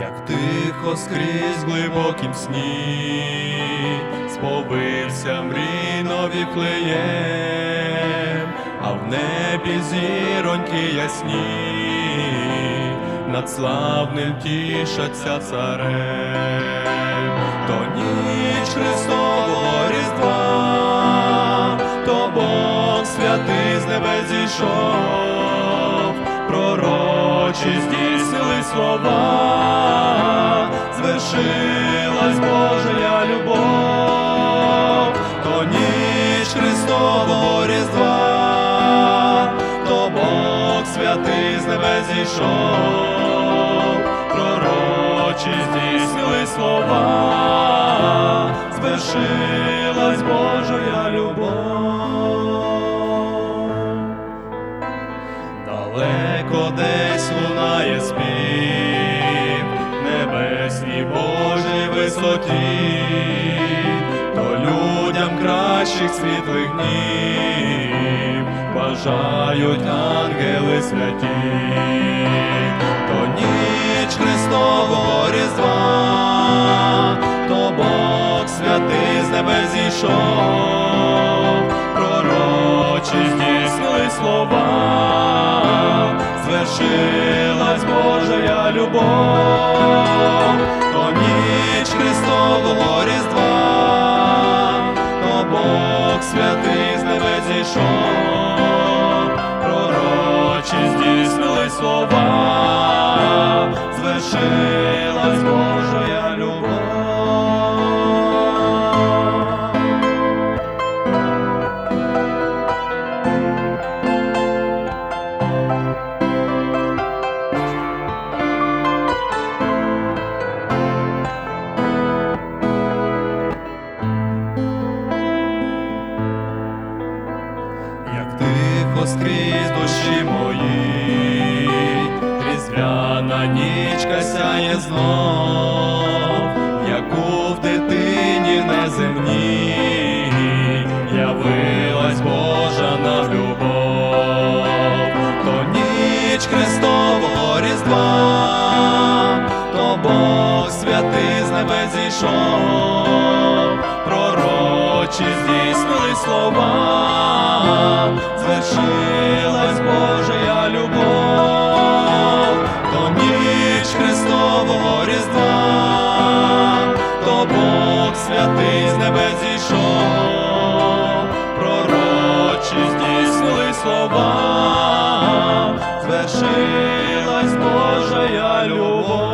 як тихо скрізь глибокім сні, сповився мрійно віфлеєм, а в небі зіроньки ясні, над славним тішаться царем, то ніч Христового Різдва, то Бог святий з небес зійшов, пророчі здійснили слова, звершилась Божая любов, то ніч Христового Різдва, то Бог святий з небес зійшов, пророчі здійснили слова, звершилась висоті, то людям кращих світлих днів бажають ангели святі, то ніч Христового Різдва, то Бог святий з небес зійшов, пророчі здійснили слова, звершилась Божая любов, зійшов, пророчі здійснили слова, звершилась скрізь душі мої, різдвяна нічка сяє знов, яку в дитині неземній явилась Божа нам любов, то ніч Христового Різдва, то Бог святий з небес зійшов, пророчі здійснили слова, звершилась Божия любов, то ніч Христового Різдва, то Бог святий з небес зійшов, пророчі здійснили слова, звершилась Божия любов.